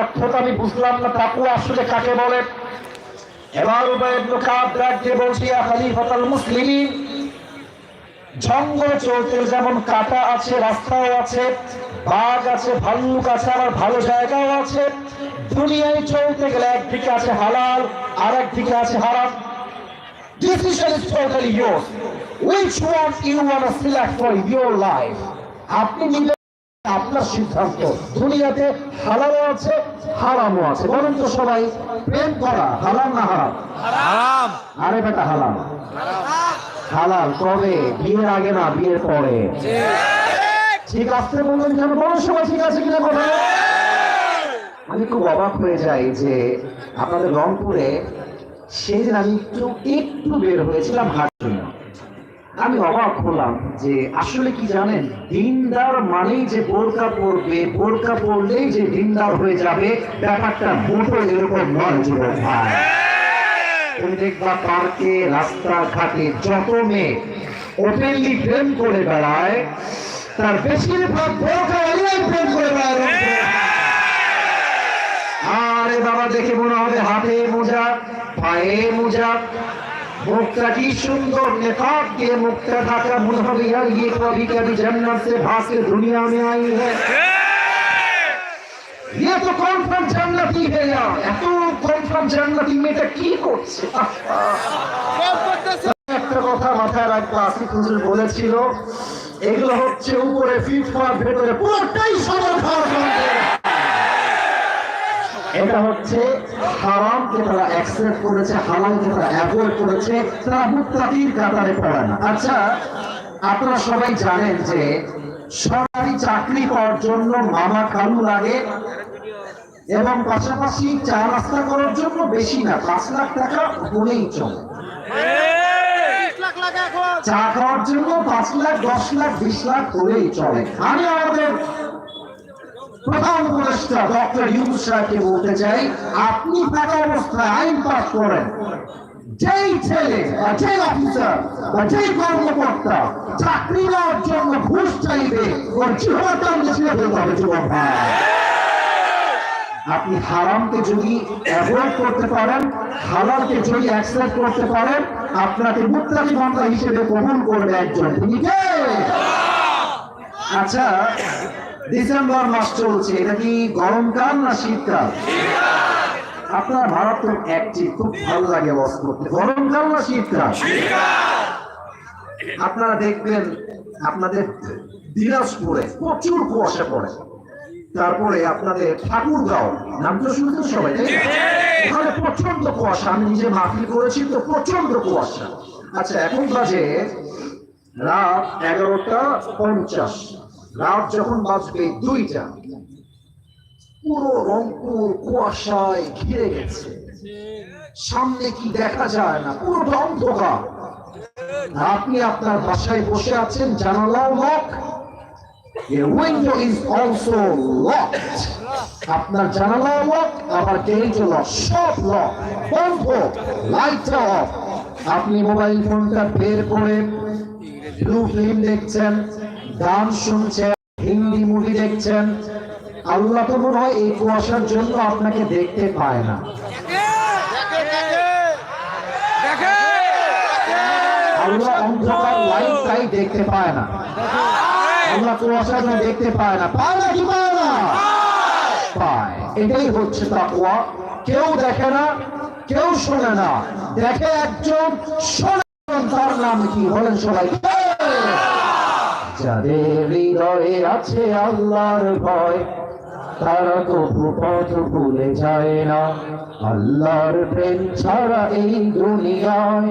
অর্থটা আমি বুঝলাম না আসলে কাকে বলে? বলছে, ইয়া মুসলিমিন। জঙ্গল চলতে যেমন কাটা আছে, রাস্তাও আছে, বাঘ আছে, ভাল্লুক আছে, আবার ভালো জায়গাও আছে। দুনিয়ায় চলতে গেলে একদিকে আছে হালাল আর একদিকে আছে হারাম। Decision is totally yours. Which one you want to select for your life? আপনি আপনার সিদ্ধান্ত। দুনিয়াতে হালালও আছে হারামও আছে। বলুন তো সবাই প্রেম করা হালাল না হারাম? হারাম। আরে বেটা হালাল। হালাল কবে বিয়ের আগে না বিয়ের পরে। ঠিক আসতে বললেন কেন? বলো সবাই ঠিক আছে কিনা কথা? আমি খুব অবাক হয়ে যাই যে আপনাদের রংপুরে সেদিন আমি একটু একটু বের হয়েছিলাম হাঁটার আমি অবাক হলাম যে আসলে কি জানেন, দিনদার মানেই যে বোরকা পরবে, বোরকা পরলেই যে দিনদার হয়ে যাবে, ব্যাপারটা মোটো এরকম নয়, যুবক ভাই। তুমি দেখবা পার্কে, রাস্তাঘাটে যত মেয়ে ওপেনলি প্রেম করে বেড়ায়, তার বেশিরভাগ বোরকা এলাই প্রেম করে বেড়ায়। আরে বাবা, দেখে মনে হবে হাতে মোজা। পায়ে মোজা মুখটা কি সুন্দর নেকাব দিয়ে মুখটা ঢাকা মনে হবে यार ये कभी कभी जन्नत से भाग के दुनिया में आई है ये तो কনফার্ম জান্নাতি है यार এত কনফার্ম জান্নাতি মেয়েটা কি করছে একটা কথা মাথায় রাখবো আসিফ হুজুর বলেছিল এগুলো হচ্ছে উপরে ফিফার ভেতরে পুরোটাই সবার খাওয়ার এটা হচ্ছে হারামকে তারা অ্যাকসেপ্ট করেছে হালালকে তারা অ্যাভয়েড করেছে, তারা মুত্তাকির কাতারে পড়ে না। আচ্ছা আপনারা সবাই জানেন যে সরকারি চাকরি পাওয়ার জন্য মামা কালু লাগে এবং পাশাপাশি চা নাস্তা করার জন্য বেশি না, পাঁচ লাখ টাকা হলেই চলে। চা খাওয়ার জন্য পাঁচ লাখ, দশ লাখ, বিশ লাখ হলেই চলে। আমি আমাদের প্রধান উপদেষ্টা ডক্টর ইউনুস সাহেবকে বলতে চাই, আপনি থাকা অবস্থায় আইন পাস করেন। যেই ছেলে বা যেই অফিসার বা যেই কর্মকর্তা চাকরি নেওয়ার জন্য ঘুষ চাইবে, ওর জীবনটা মিশিয়ে ফেলতে হবে যুবক ভাই আপনি হারামকে যদি অ্যাভয়েড করতে পারেন, হালালকে যদি অ্যাকসেপ্ট করতে পারেন, আপনাকে মুত্তাকি বান্দা হিসেবে কবুল করবে একজন। তিনি কে আচ্ছা ডিসেম্বর মাস চলছে এটা কি গরমকাল না শীতকাল? আপনার মারাত্মক অ্যাক্টিভ খুব ভালো লাগে বস করতে। গরমকাল না শীতকাল? আপনারা দেখবেন আপনাদের দিনাজপুরে প্রচুর কুয়াশা পড়ে। তারপরে আপনাদের ঠাকুরগাঁও নাম তো শুনতে সবাই ওখানে প্রচণ্ড কুয়াশা আমি নিজে মাহফিল করেছি তো প্রচণ্ড কুয়াশা। আচ্ছা এখন বাজে রাত এগারোটা পঞ্চাশ। রাত যখন বাজবে দুইটা, পুরো রংপুর কুয়াশায় ঘিরে গেছে। সামনে কি দেখা যায় না? পুরোটা অন্ধকার। আপনি আপনার বাসায় বসে আছেন, জানালাও lock window is also locked. আপনার জানালাও লক আবার গেটও লক সব লক বন্ধ লাইটটা অফ আপনি মোবাইল ফোনটা বের করে ব্লু ফিল্ম দেখছেন। গান শুনছেন, হিন্দি মুভি দেখছেন, আল্লাহ তো মনে হয় এই কুয়াশার জন্য আপনাকে দেখতে পায় না। আল্লাহ অন্ধকার লাইটটাই দেখতে পায় না। আল্লাহ কুয়াশা দেখতে পায় না। পায় না কি পায় না? পায়। এটাই হচ্ছে তাকওয়া। কেউ দেখে না, কেউ শোনে না। দেখে একজন, শোনে তার নাম কি? বলেন সবাই যাদের হৃদয়ে আছে আল্লাহর ভয় তারা তবু পথ ভুলে যায় না আল্লাহর প্রেম ছাড়া এই দুনিয়ায়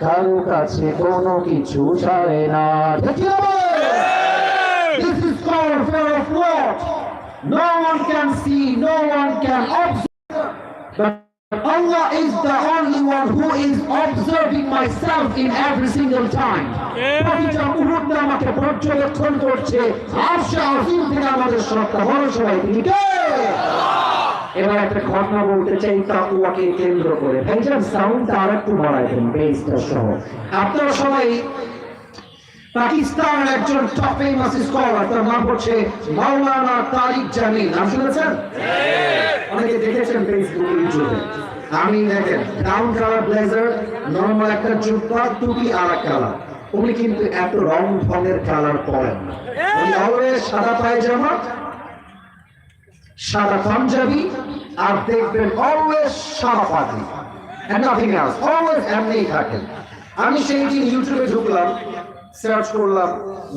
কারও কাছে কোনো কিছু চায় না? No one can see, no one can observe. But Allah is the only one who is observing myself in every single time. প্রতিটা মুহূর্তে আমাকে পর্যবেক্ষণ করছে। আশা অসীম থেকে আমাদের সত্তা বড় সবাই তিনি এবার একটা ঘটনা বলতে চাই তাকুয়াকে কেন্দ্র করে। ভাইজান সাউন্ডটা আর একটু বাড়াই দেন বেসটা সহ। আপনারা সবাই পাকিস্তানের একজন টপ ফেমাস স্কলার তার নাম হচ্ছে মাওলানা তারিক জামিল। নাম শুনেছেন? অনেকে দেখেছেন ফেসবুক ইউটিউবে আমি দেখেন ব্রাউন কালার ব্লেজার নর্মাল একটা জুব্বা টুপি আর কালার উনি কিন্তু এত রং ঢঙের কালার পরেন না। উনি অলওয়েজ সাদা পায়জামা সাদা পাঞ্জাবি আর দেখবেন অলওয়েজ সাদা পাগড়ি। And nothing else অলওয়েজ এমনিই থাকেন। আমি সেই দিন ইউটিউবে ঢুকলাম সার্চ করলাম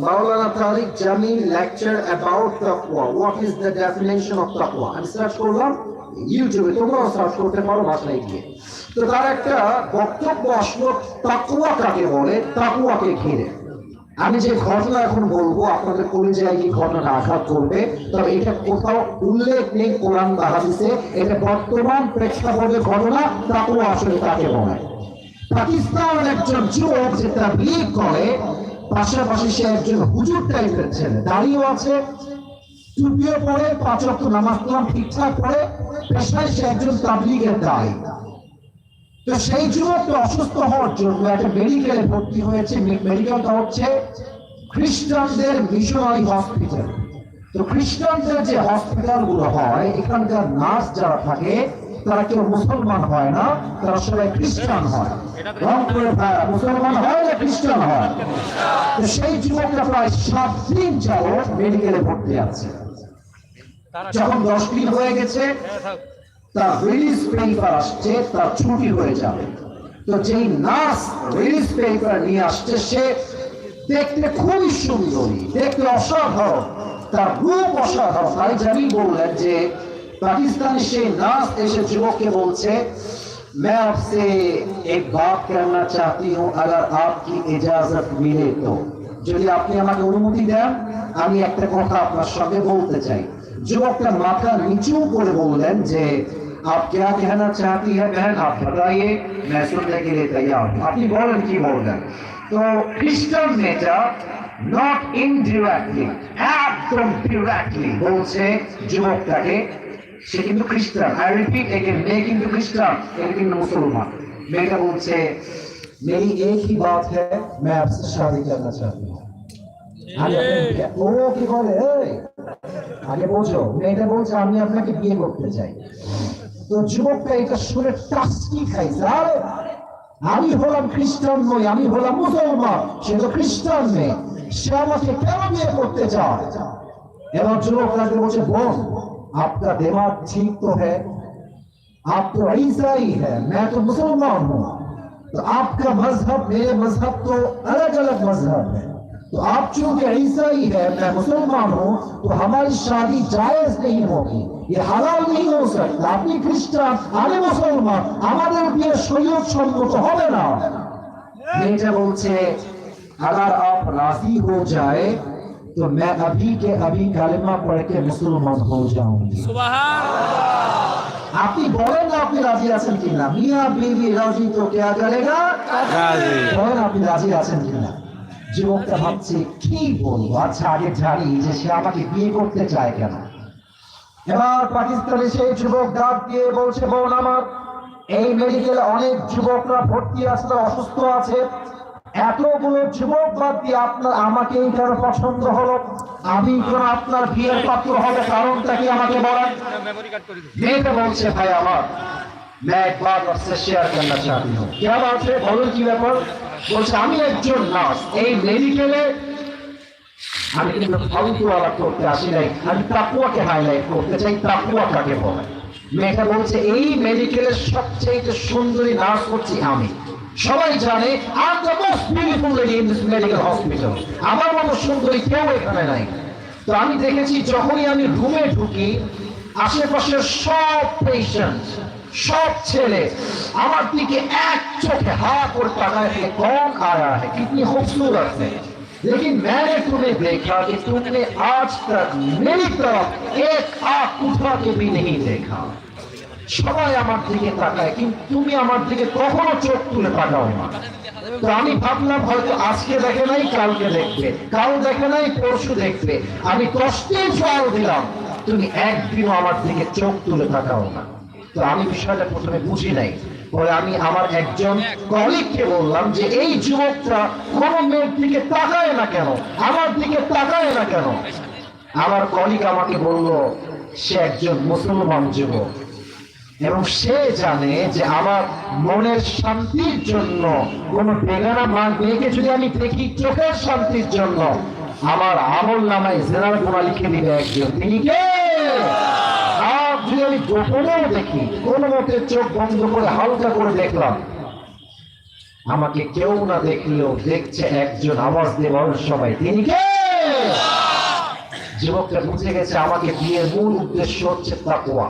মাওলানা তারিক জামিল লেকচার অ্যাবাউট তাকওয়া what is the definition of তাকওয়া? আমি সার্চ করলাম ইউটিউবে তোমরাও সার্চ করতে পারো ভাষায় গিয়ে। তো তার একটা বক্তব্য আসলো তাকওয়া কাকে বলে, তাকওয়াকে ঘিরে। আমি যে ঘটনা এখন বলব, আপনাদের পরিচয় কি ঘটনাটা আঘাত করবে, তবে এটা কোথাও উল্লেখ নেই কোরআন বা এটা বর্তমান প্রেক্ষাপটের ঘটনা তাকেও আসলে তাকে বলে। পাকিস্তানের একজন যুবক যে তাবলীগ করে পাশাপাশি সে একজন হুজুর টাইপের ছেলে দাঁড়িয়েও আছে। টুপিও পরে পাঁচ রক্ত নামাজ কালাম ঠিকঠাক পড়ে। পেশায় সে একজন তাবলীগের দায়ী। তো সেই যুবকটা অসুস্থ হওয়ার জন্য একটা মেডিকেলে ভর্তি হয়েছে মেডিকেলটা হচ্ছে খ্রিস্টানদের মিশনারি হসপিটাল তো খ্রিস্টানদের যে হসপিটালগুলো হয়, এখানকার নার্স যারা থাকে তারা কেউ মুসলমান হয় না, তারা সবাই খ্রিস্টান হয়। রংপুরের মুসলমান হয় না খ্রিস্টান হয়? সেই যুবকটা প্রায় সাত দিন মেডিকেলে ভর্তি আছে। যখন দশ দিন হয়ে গেছে, তার রিলিজ পেপার আসছে, তার ছুটি হয়ে যাবে। তো যেই নার্স রিলিজ পেপার নিয়ে আসছে, সে দেখতে খুবই সুন্দরী, দেখতে অসাধারণ, তার রূপ অসাধারণ। তাই জানি বললেন যে পাকিস্তানি সেই নার্স এসে যুবককে বলছে मैं आपसे एक बात करना चाहती हूँ अगर आपकी इजाजत मिले तो যদি আপনি আমাকে অনুমতি দেন আমি একটা কথা আপনার সঙ্গে বলতে চাই যুবকটা মাথা নিচু করে বললেন যে आप क्या कहना चाहती है बहन आप बताइए मैं सुनने के लिए तैयार हूँ আপনি বলেন কি বলবেন তো খ্রিস্টান মেয়েটা নট ইনডিরেক্টলি একদম ডিরেক্টলি বলছে যুবকটাকে সে কিন্তু খ্রিস্টান আই রিপিট এগেন মেয়ে কিন্তু খ্রিস্টান এটা কিন্তু মুসলমান মেয়েটা বলছে मेरी एक ही बात है मैं आपसे शादी करना चाहती हूँ আগে আপনি- ও কি বলে এই, আগে বোঝো মেয়েটা বলছে আমি আপনাকে বিয়ে করতে চাই তো যুবকটা এটা শুনে টাস্কি খাইছে আরে আমি হলাম খ্রিস্টান নই আমি হলাম মুসলমান সে তো খ্রিস্টান মেয়ে সে আমাকে কেন বিয়ে করতে চায় এবার যুবক তাকে বলছে বোন आपका दिमाग ठीक तो है आप तो ईसाई है मैं तो मुसलमान हूँ तो आपका मजहब मेरे मजहब तो अलग अलग मजहब है तो आप चूंकि ईसाई है मैं मुसलमान हूँ तो हमारी शादी जायज नहीं होगी ये হালাল नहीं हो सकता আপনি খ্রিস্টান আমি মুসলমান আমাদের বিয়ে শরীয়ত সম্মত হবে না মেয়েটা বলছে अगर आप राजी हो जाए तो मैं अभी के अभी कलिमा पढ़ के मुसलमान हो जाऊंगी আপনি বলেন না আপনি রাজি আছেন কিনা মিয়া বিবি রাজি তো কে করেগা বলেন আপনি রাজি আছেন কিনা যুবকটা ভাবছে কি বলবো আচ্ছা আগে জানি যে সে আমাকে বিয়ে করতে চায় কেন এবার পাকিস্তানে সেই যুবক ডাক দিয়ে বলছে বোন আমার এই মেডিকেলে অনেক যুবকরা ভর্তি আছে তারা অসুস্থ আছে এতগুলো যুবক বাদ দিয়ে আপনার আমাকে এইটার পছন্দ হলো। আমি আপনার বিয়ের পাত্র হবে, কারণটা কি আমাকে বলেন? মেয়েটা বলছে, ভাই আমার আমি একজন নার্স, এই মেডিকেলে আমি কিন্তু ফালতুয়ালা করতে আসি নাই, আমি তাকুয়াকে হাইলাইট করতে চাই, তাকুয়া কাকে বলে? মেয়েটা বলছে, এই মেডিকেলের সবচেয়ে সুন্দরী নার্স করছি আমি। সবাই জানে আর the most beautiful lady in this medical hospital আমার মতো সুন্দরী কেউ এখানে নাই তো আমি দেখেছি যখনই আমি রুমে ঢুকি আশেপাশের সব পেশেন্ট সব ছেলে আমার দিকে এক চোখে হা করে তাকায় थे कौन आया है कितनी खूबसूरत है लेकिन मैंने तुम्हें देखा कि तुमने आज तक मेरी तरफ एक आंख उठा के भी नहीं देखा সবাই আমার দিকে তাকায়, কিন্তু তুমি আমার দিকে কখনো চোখ তুলে তাকাও না। আমি ভাবলাম হয়তো আজকে দেখে নাই, কালকে দেখবে। কাল দেখে নাই, পরশু দেখবে। আমি কষ্টে জল দিলাম। তুমি একদিনও আমার দিকে চোখ তুলে তাকাও না। তো আমি বিষয়টা প্রথমে বুঝি নাই। পরে আমি আমার একজন কলিগকে বললাম যে, এই যুবকটা কোন মেয়ের দিকে তাকায় না কেন? আমার দিকে তাকায় না কেন? আমার কলিগ আমাকে বলল, সে একজন মুসলমান যুবক। এবং সে জানে যে আমার মনের শান্তির জন্য, কোন বেগানা মা মেয়েকে যদি আমি দেখি চোখের শান্তির জন্য, আমার আমল নামায় জেনার গোনা লিখে দিবে একজন। তিনি কে? যদি আমি গোপনেও দেখি, কোন মতে চোখ বন্ধ করে হালকা করে দেখলাম, আমাকে কেউ না দেখলেও দেখছে একজন আওয়াজ দেওয়ার সবাই। তিনি কে? বুঝে গেছে আমাকে বিয়ের মূল উদ্দেশ্য হচ্ছে তাকওয়া।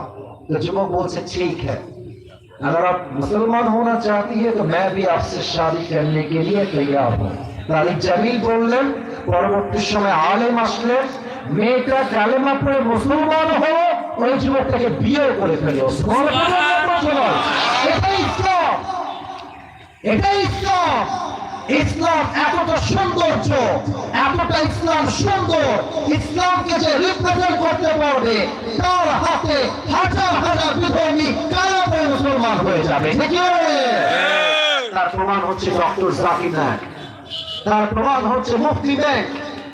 तो युवक बोलते ठीक है अगर आप मुसलमान होना चाहती है तो मैं भी आपसे शादी करने के लिए तैयार हूँ তালিক জামিল বললেন পরবর্তী সময় আলেম আসলেন মেয়েটা কালেমা পড়ে মুসলমান হলো ওই যুবকটাকে বিয়ে করে ফেলো এটাই ইসলাম এটাই ইসলাম ইসলাম এতটা সৌন্দর্য এতটা ইসলাম সুন্দর ইসলামকে যে রিপ্রেজেন্ট করতে পারবে তার হাতে হাজার হাজার বিধর্মী কারও মুসলমান হয়ে যাবে। তার প্রমাণ হচ্ছে ডক্টর জাকির নায়ক। তার প্রমাণ হচ্ছে মুক্তি ব্যাংক